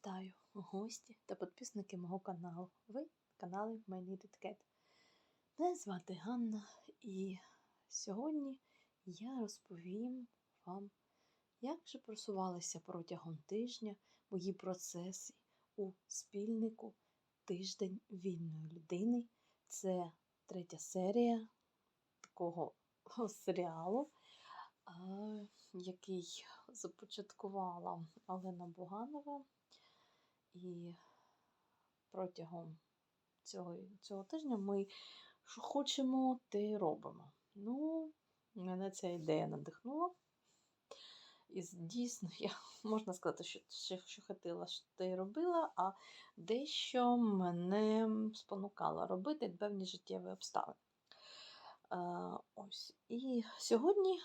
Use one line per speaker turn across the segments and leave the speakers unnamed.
Вітаю гості та підписники мого каналу. Ви канали My. Мене звати Ганна, і сьогодні я розповім вам, як же просувалися протягом тижня мої процеси у спільнику Тиждень вільної людини. Це третя серія такого серіалу, який започаткувала Олена Буганова. І протягом цього, цього тижня ми що хочемо, те й робимо. Ну, мене ця ідея надихнула. І дійсно, я можна сказати, що, що, хотіла, що те й робила, а дещо мене спонукало робити певні життєві обставини. Е, ось. І сьогодні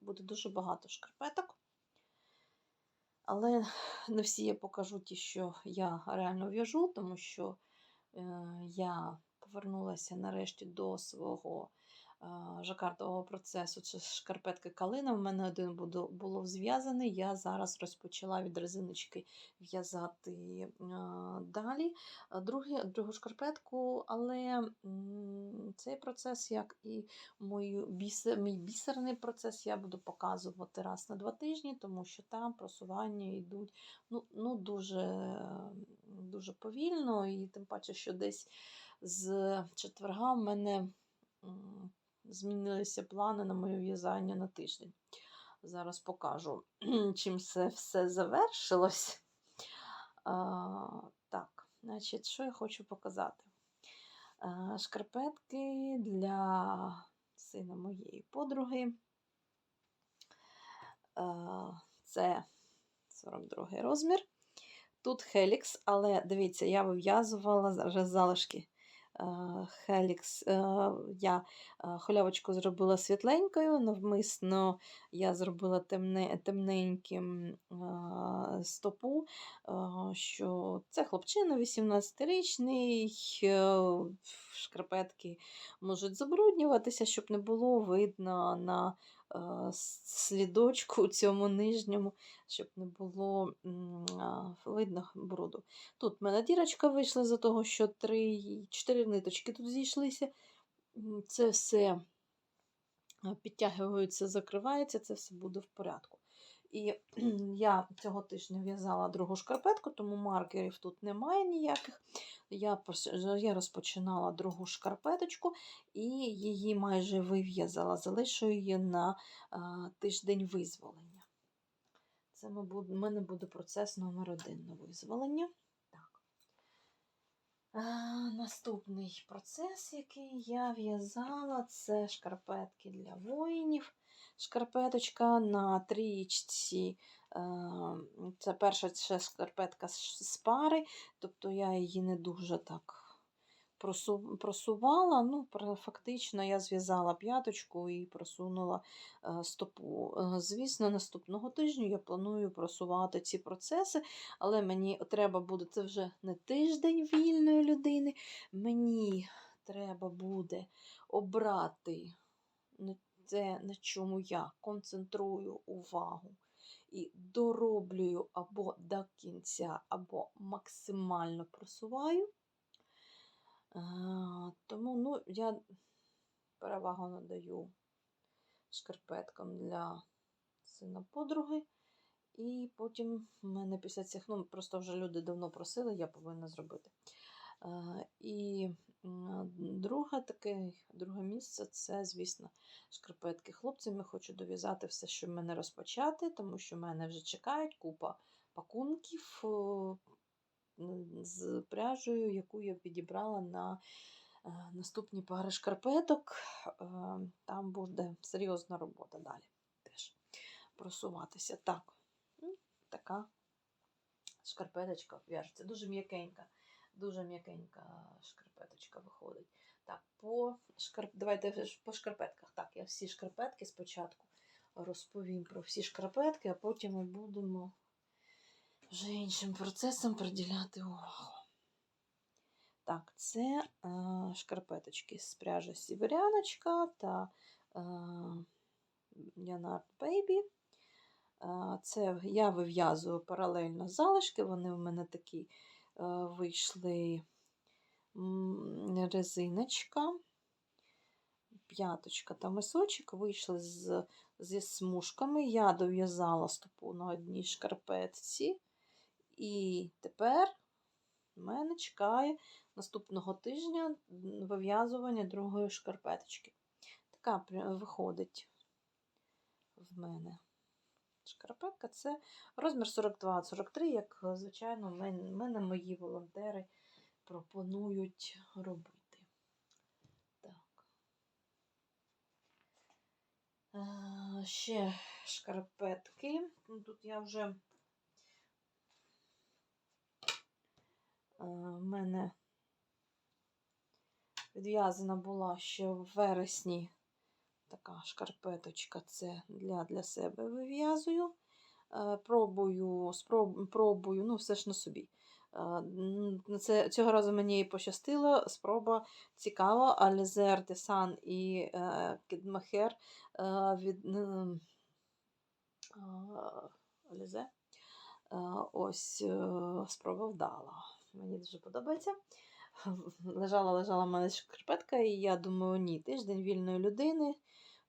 буде дуже багато шкарпеток. Але не всі я покажу ті, що я реально в'яжу, тому що е, я повернулася нарешті до свого жакардового процесу. Це шкарпетки калина. У мене один було, зв'язаний. Я зараз розпочала від резиночки в'язати далі. Другі, другу шкарпетку, але цей процес, як і мою бісер, мій бісерний процес, я буду показувати раз на два тижні, тому що там просування йдуть ну, ну, дуже, дуже повільно, і тим паче, що десь з четверга в мене змінилися плани на моє в'язання на тиждень. Зараз покажу, чим це все завершилось. А, так, значить, що я хочу показати? А, шкарпетки для сина моєї подруги. А, це 42 розмір. Тут Хелікс, але дивіться, я вив'язувала вже залишки Хелікс. Я холявочку зробила світленькою, навмисно я зробила темне, темненьким стопу, що це хлопчина 18-річний, шкарпетки можуть забруднюватися, щоб не було видно на слідочку у цьому нижньому, щоб не було видно бруду. Тут в мене дірочка вийшла за того, що 3, 4 ниточки тут зійшлися. Це все підтягується, закривається, це все буде в порядку. І я цього тижня в'язала другу шкарпетку, тому маркерів тут немає ніяких. Я я розпочинала другу шкарпеточку і її майже вив'язала, залишую її на а, тиждень визволення. Це в мене буде процес номер один на визволення. Так. А, наступний процес, який я в'язала, це шкарпетки для воїнів шкарпеточка на трієчці. Це перша ще шкарпетка з пари, тобто я її не дуже так просувала. Ну, Фактично я зв'язала п'яточку і просунула е, стопу. Е, звісно, наступного тижня я планую просувати ці процеси, але мені треба буде це вже не тиждень вільної людини, мені треба буде обрати те, на чому я концентрую увагу і дороблюю або до кінця, або максимально просуваю. Тому ну, я перевагу надаю шкарпеткам для сина подруги. І потім в мене після цих, ну, просто вже люди давно просили, я повинна зробити. І друге таке, друге місце це, звісно, шкарпетки хлопцям. Я хочу дов'язати все, що в мене розпочати, тому що в мене вже чекають купа пакунків з пряжею, яку я підібрала на е, наступні пари шкарпеток. Е, там буде серйозна робота далі теж просуватися. Так, така шкарпеточка в'яжеться, дуже м'якенька. Дуже м'якенька шкарпеточка виходить. Так, по шкарп... давайте по шкарпетках. Так, я всі шкарпетки спочатку розповім про всі шкарпетки, а потім ми будемо вже іншим процесом приділяти увагу. Так, це е, шкарпеточки з пряжі Сіверяночка та е, Бейбі. Е, Це я вив'язую паралельно залишки, вони в мене такі вийшли резиночка, п'яточка та мисочок вийшли з, зі смужками. Я дов'язала стопу на одній шкарпетці. І тепер мене чекає наступного тижня вив'язування другої шкарпеточки. Така виходить в мене. Шкарпетка це розмір 42-43, як, е, звичайно, мене мої волонтери пропонують робити. Так. Е, Ще шкарпетки. Тут я вже е, в мене відв'язана була ще в вересні така шкарпеточка. Це для, для себе вив'язую. Е, Пробую, спроб, пробую, ну, все ж на собі. Е, Це, цього разу мені пощастило. Спроба цікава. Алізер, Десан і е, Кідмахер е, від е, Алізе. Е, Ось е, спроба вдала. Мені дуже подобається. Лежала, лежала в мене шкарпетка, і я думаю, ні, тиждень вільної людини.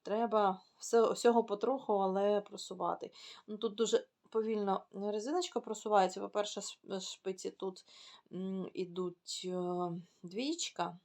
Треба все, всього потроху, але просувати. Ну, тут дуже повільно резиночка просувається. По-перше, шпиці тут ідуть е, двічка.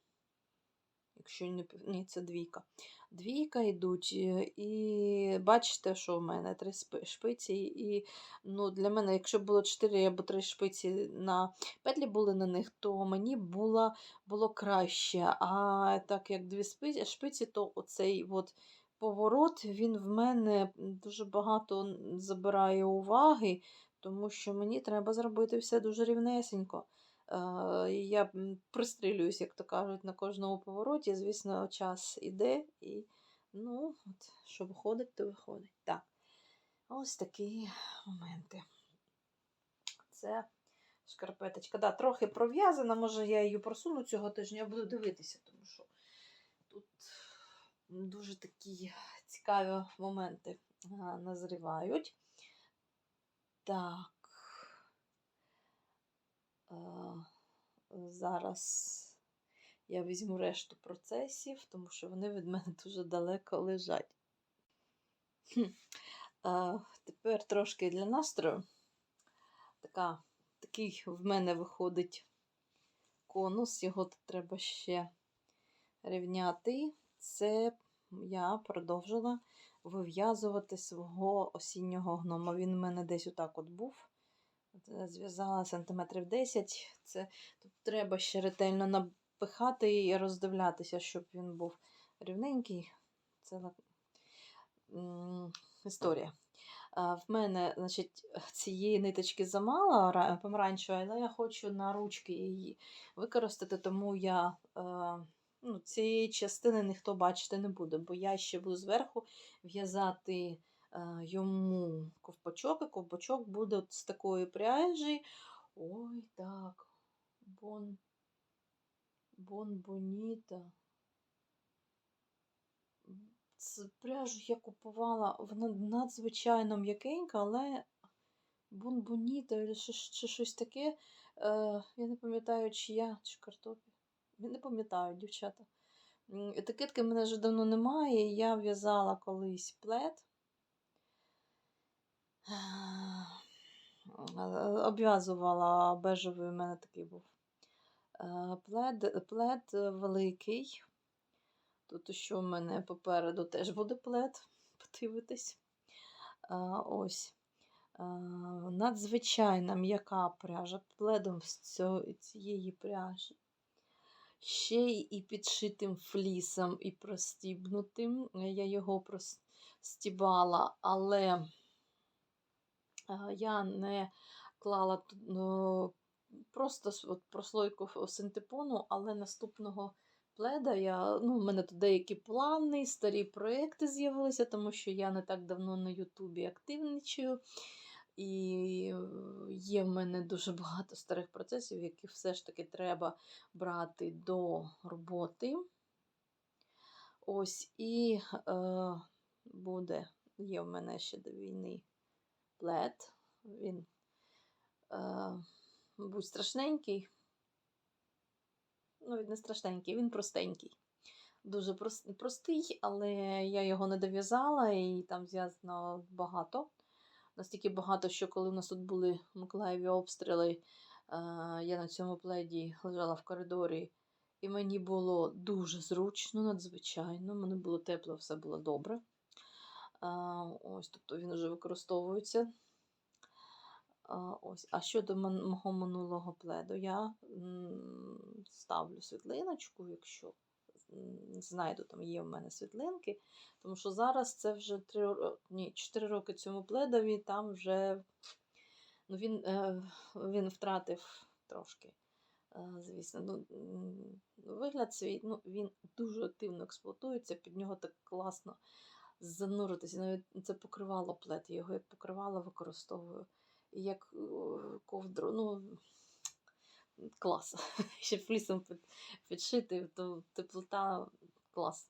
Якщо не ні, це двійка. Двійка йдуть, е, і бачите, що в мене три шпиці. І ну, для мене, якщо було 4 або 3 шпиці на петлі були на них, то мені було, було краще. А так як дві шпиці, то оцей от поворот він в мене дуже багато забирає уваги, тому що мені треба зробити все дуже рівнесенько. Я пристрілююсь, як то кажуть, на кожному повороті. Звісно, час іде, і ну, от, що виходить, то виходить. Так, ось такі моменти. Це шкарпеточка. Да, трохи пров'язана, може я її просуну цього тижня, я буду дивитися, тому що тут дуже такі цікаві моменти назрівають. Так. Зараз я візьму решту процесів, тому що вони від мене дуже далеко лежать. Тепер трошки для настрою. Така, такий в мене виходить конус, його треба ще рівняти. Це я продовжила вив'язувати свого осіннього гнома. Він в мене десь отак от був. От, Зв'язала сантиметрів 10. Це тут треба ще ретельно напихати і роздивлятися, щоб він був рівненький. Це історія. А, В мене, значить, цієї ниточки замало ра- помаранчевої, але я хочу на ручки її використати, тому я е, ну, цієї частини ніхто бачити не буде, бо я ще буду зверху в'язати е, йому ковпачок, і ковпачок буде от з такої пряжі. Ой, так. Бон. Бон Боніта. Пряжу я купувала, вона надзвичайно м'якенька, але Бон Боніта чи, чи щось таке. Е, я не пам'ятаю, чи я, чи картопі. Я не пам'ятаю, дівчата. Етикетки в мене вже давно немає. Я в'язала колись плед. Е, Обв'язувала бежевий, у мене такий був. Е, Плед, плед великий. Тут що в мене попереду теж буде плед, подивитись. Е, Ось. Надзвичайна м'яка пряжа. Пледом з цієї пряжі. Ще й і підшитим флісом, і простібнутим. Я його простібала, але я не клала ну, просто от прослойку синтепону, але наступного пледа я, ну, в мене тут деякі плани, старі проекти з'явилися, тому що я не так давно на Ютубі активничаю. І е, є в мене дуже багато старих процесів, які все ж таки треба брати до роботи. Ось і е, буде, є в мене ще до війни плед. Він, е, мабуть, страшненький. Ну, він не страшненький, він простенький. Дуже простий, але я його не дов'язала, і там зв'язано багато. Настільки багато, що коли у нас тут були Миколаєві обстріли, е, я на цьому пледі лежала в коридорі, і мені було дуже зручно, надзвичайно. Мені було тепло, все було добре. Ось, тобто він вже використовується. Ось. а щодо мого минулого пледу, я ставлю світлиночку, якщо знайду, там є в мене світлинки. Тому що зараз це вже 3, ні, 4 роки цьому пледові, там вже ну, він, е, він втратив трошки. е, Звісно, ну, вигляд свій, ну, він дуже активно експлуатується, під нього так класно зануритися. Навіть це покривало плед, я його як покривало використовую. Як е, ковдру, ну, клас. Ще флісом під, підшити, то теплота клас.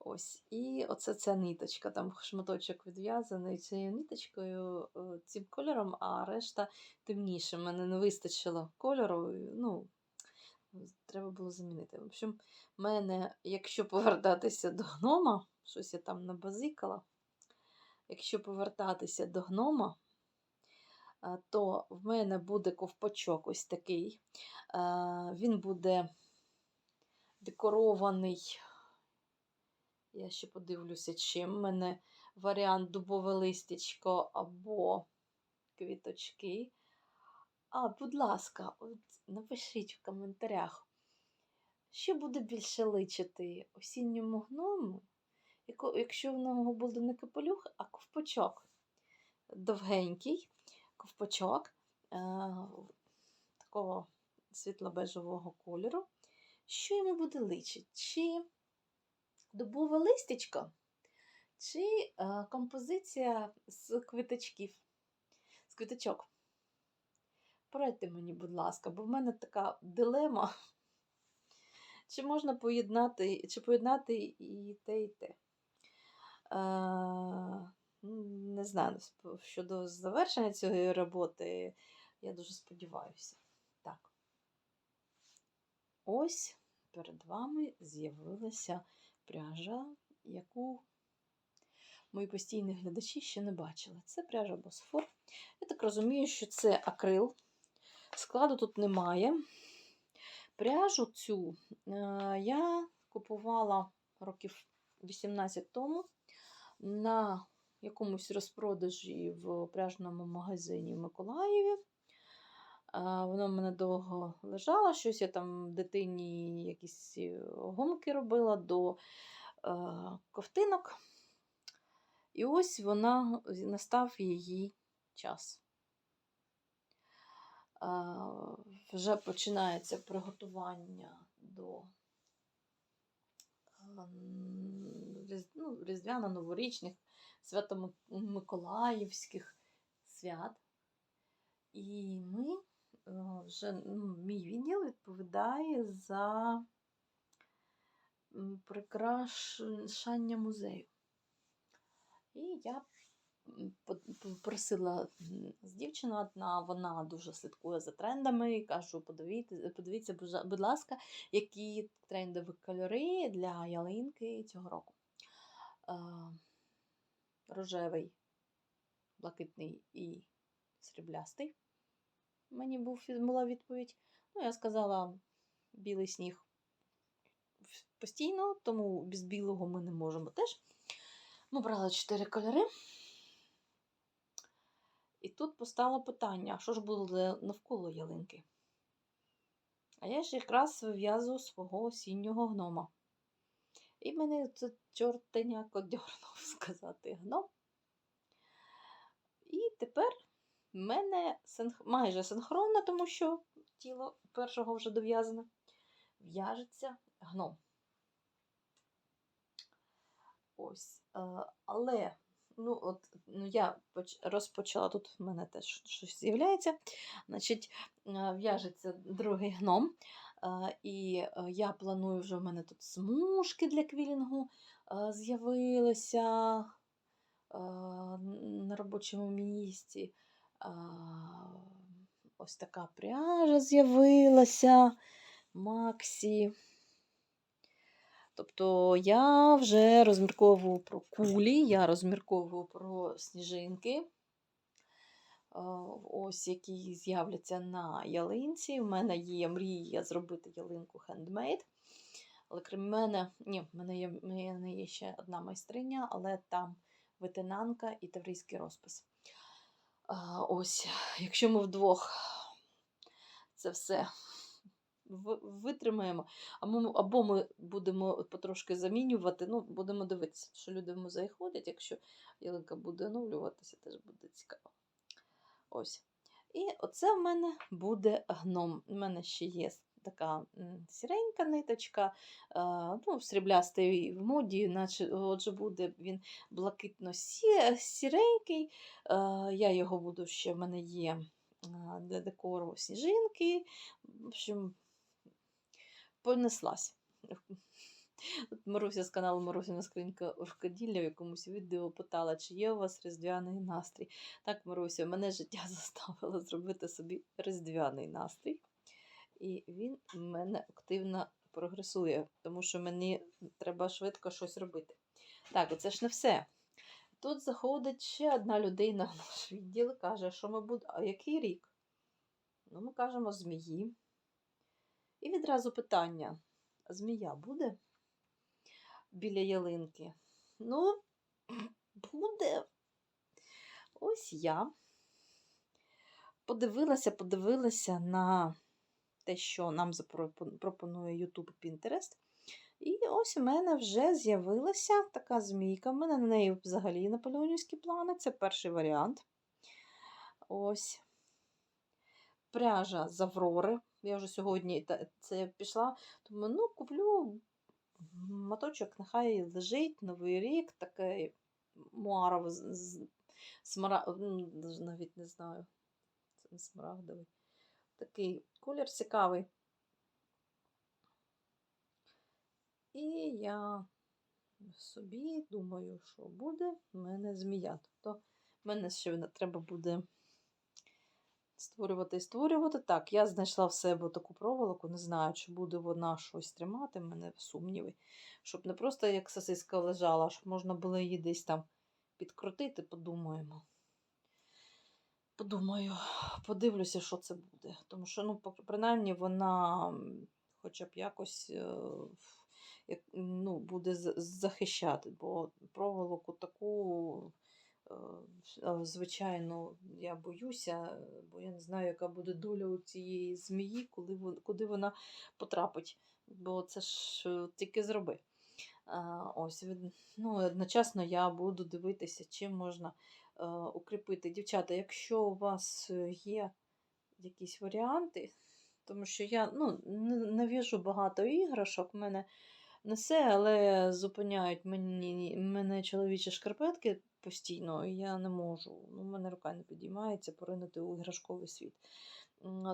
Ось. І оце ця ниточка, там шматочок відв'язаний цією ниточкою, е, цим кольором, а решта темніше. Мене не вистачило кольору. Ну, треба було замінити. В общем, мене, якщо повертатися до гнома, щось я там набазикала. Якщо повертатися до гнома, то в мене буде ковпачок ось такий. Він буде декорований. Я ще подивлюся, чим. У мене варіант дубове листячко або квіточки. А, будь ласка, от напишіть в коментарях, що буде більше личити осінньому гному, якщо в нього буде не капелюх, а ковпачок. Довгенький ковпачок е, такого світло-бежевого кольору. Що йому буде личити? Чи дубове листячко, чи е, композиція з квіточків, з квіточок? Порадьте мені, будь ласка, бо в мене така дилема. Чи можна поєднати, чи поєднати і те, і те. Не знаю, щодо завершення цієї роботи, я дуже сподіваюся. Так. Ось перед вами з'явилася пряжа, яку мої постійні глядачі ще не бачили. Це пряжа Босфор. Я так розумію, що це акрил. Складу тут немає. Пряжу цю е, я купувала років 18 тому на якомусь розпродажі в пряжному магазині в Миколаєві. Вона в мене довго лежала, щось я там дитині якісь е, гумки робила до е, ковтинок. І ось вона настав її час. Вже починається приготування до ну, різдвяно-новорічних, свято-миколаївських свят. І ми е, вже ну, мій відділ відповідає за прикрашання музею. І я просила з дівчина одна, вона дуже слідкує за трендами. і Кажу, подивіться, подивіться, будь ласка, які трендові кольори для ялинки цього року. Рожевий, блакитний і сріблястий. Мені був, була відповідь. Ну, я сказала білий сніг постійно, тому без білого ми не можемо теж. Ми брали чотири кольори. І тут постало питання: а що ж буде навколо ялинки? А я ж якраз вив'язую свого осіннього гнома. І мене це чортеняк одьорнув сказати гном. І тепер в мене синх... майже синхронно, тому що тіло першого вже дов'язане, в'яжеться гном. Ось. Е, але ну, от, ну, я розпочала, тут в мене теж щось з'являється. Значить, е, в'яжеться другий гном. Е, І е, я планую вже в мене тут смужки для квілінгу з'явилися. на робочому місці. Ось така пряжа з'явилася. Максі. Тобто я вже розмірковую про кулі, я розмірковую про сніжинки. Ось які з'являться на ялинці. У мене є мрія зробити ялинку хендмейд. Але крім мене, ні, в мене є, в мене є ще одна майстриня, але там ветенанка і таврійський розпис. Ось, якщо ми вдвох це все витримаємо, або ми, будемо потрошки замінювати, ну, будемо дивитися, що люди в музей ходять, якщо ялинка буде оновлюватися, теж буде цікаво. Ось. І оце в мене буде гном. У мене ще є така сіренька ниточка, ну, сріблястий в моді, наче отже буде він блакитно-сіренький. Я його буду ще, в мене є для декору сніжинки. В общем, понеслась. От Маруся з каналу Марусина скринька Оркаділля в якомусь відео питала, чи є у вас різдвяний настрій. Так, Маруся, мене життя заставило зробити собі різдвяний настрій. І він в мене активно прогресує, тому що мені треба швидко щось робити. Так, оце ж не все. Тут заходить ще одна людина в наш відділ каже, що ми будемо. А який рік? Ну, ми кажемо змії. І відразу питання: змія буде біля ялинки? Ну, буде. Ось я подивилася, подивилася на те, що нам пропонує YouTube і Pinterest. І ось у мене вже з'явилася така змійка. У мене на неї взагалі наполеонівські плани. Це перший варіант. Ось. Пряжа з Аврори. Я вже сьогодні це пішла. Думаю, ну, куплю моточок, нехай лежить Новий рік, такий муаров смара... навіть не знаю. Це не смарагдовий. Такий колір цікавий. І я собі думаю, що буде в мене змія. Тобто в мене ще треба буде створювати і створювати. Так, я знайшла в себе таку проволоку, не знаю, чи буде вона щось тримати, в мене сумніви. Щоб не просто як сосиска лежала, щоб можна було її десь там підкрутити, подумаємо. Подумаю, подивлюся, що це буде. Тому що, ну, принаймні, вона хоча б якось е, ну, буде захищати, бо проволоку таку, звичайно, я боюся, бо я не знаю, яка буде доля у цієї змії, коли вон- куди вона потрапить. Бо це ж е, тільки зроби. Ось, ну, одночасно я буду дивитися, чим можна е, укріпити. Дівчата, якщо у вас е, є якісь варіанти, тому що я ну, не, в'яжу багато іграшок, в мене не все, але зупиняють мені, мене чоловічі шкарпетки постійно, і я не можу. Ну, в мене рука не підіймається поринути у іграшковий світ.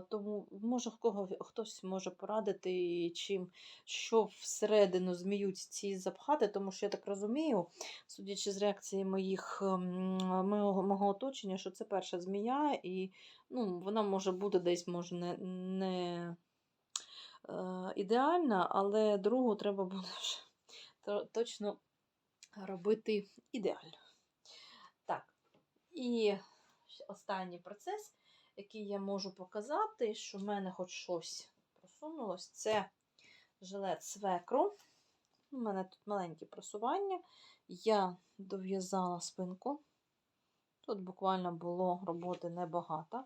Тому, може, кого хтось може порадити, чим, що всередину змію ці запхати, тому що я так розумію, судячи з реакції моїх, ем, мого, мого оточення, що це перша змія, і ну, вона може бути десь може не, не е, ідеальна, але другу треба буде точно робити ідеально. І останній процес, який я можу показати, що в мене хоч щось просунулось, це жилет свекру. У мене тут маленькі просування. Я дов'язала спинку. Тут буквально було роботи небагато.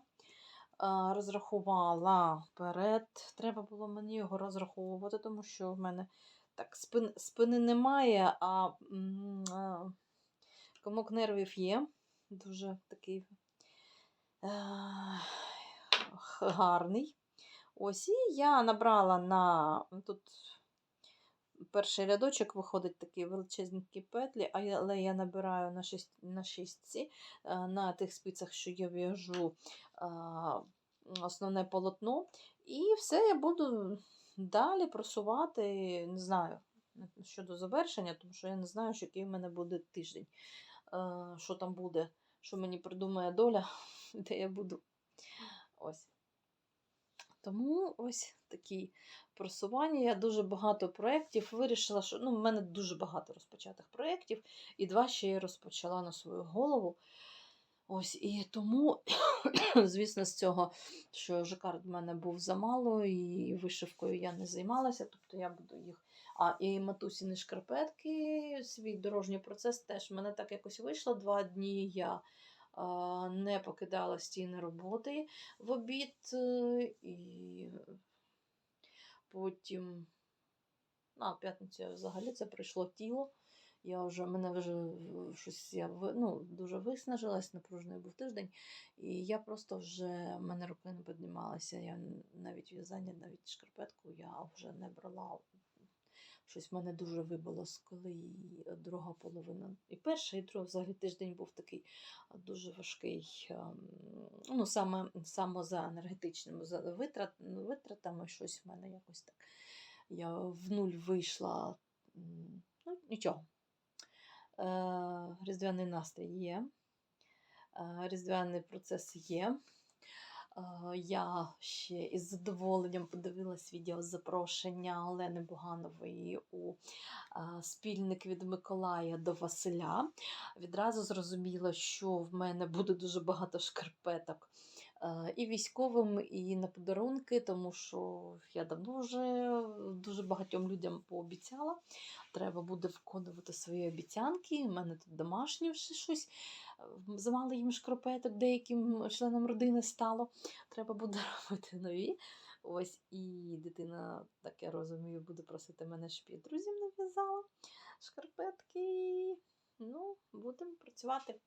Розрахувала вперед. Треба було мені його розраховувати, тому що в мене так спин, спини немає, а комок нервів є. Дуже такий е, гарний. Ось, і я набрала на тут перший рядочок виходить такі величезні петлі, але я набираю на, шість, на шістці е, на тих спицях, що я в'яжу а, основне полотно. І все я буду далі просувати, не знаю, щодо завершення, тому що я не знаю, що який в мене буде тиждень. е, що там буде, що мені придумає доля, де я буду. Ось. Тому ось такі просування. Я дуже багато проєктів вирішила, що ну, в мене дуже багато розпочатих проєктів, і два ще я розпочала на свою голову. Ось і тому, звісно, з цього, що жакард в мене був замало, і вишивкою я не займалася, тобто я буду їх. А і матусіни шкарпетки, свій дорожній процес теж в мене так якось вийшло. Два дні я а, не покидала стіни роботи в обід, е, і потім, а, в п'ятницю взагалі це прийшло тіло. Я вже мене вже щось я ну, дуже виснажилась, напружений був тиждень, і я просто вже в мене руки не піднімалися. Я навіть в'язання, навіть шкарпетку я вже не брала. Щось мене дуже вибило з колії друга половина. І перша, і друга взагалі тиждень був такий дуже важкий. ем, Ну, саме, саме за енергетичними за витрат, витратами щось в мене якось так. Я в нуль вийшла. Ну, нічого. Е, Різдвяний настрій є. Е, Різдвяний процес є. Е, Я ще із задоволенням подивилась відео запрошення Олени Буганової у е, спільник від Миколая до Василя. Відразу зрозуміла, що в мене буде дуже багато шкарпеток. Е, І військовим, і на подарунки, тому що я давно вже дуже багатьом людям пообіцяла. Треба буде виконувати свої обіцянки. У мене тут домашнє вже щось. е, Замало їм шкарпеток, деяким членам родини стало. Треба буде робити нові. Ось і дитина, так я розумію, буде просити мене, щоб я друзям нав'язала шкарпетки. Ну, будемо працювати.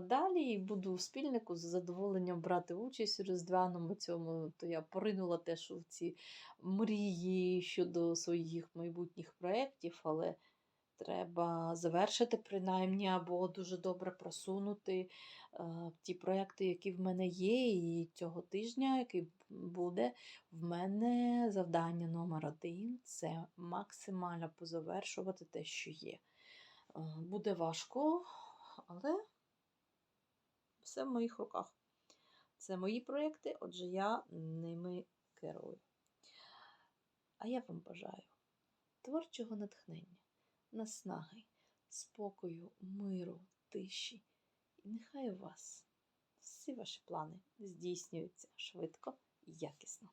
Далі буду в спільнику з задоволенням брати участь у різдвяному цьому. То я поринула теж у ці мрії щодо своїх майбутніх проєктів, але треба завершити принаймні або дуже добре просунути ті проєкти, які в мене є. І цього тижня, який буде, в мене завдання номер один це максимально позавершувати те, що є. Буде важко, але все в моїх руках. Це мої проєкти, отже, я ними керую. А я вам бажаю творчого натхнення, наснаги, спокою, миру, тиші. І нехай у вас всі ваші плани здійснюються швидко і якісно.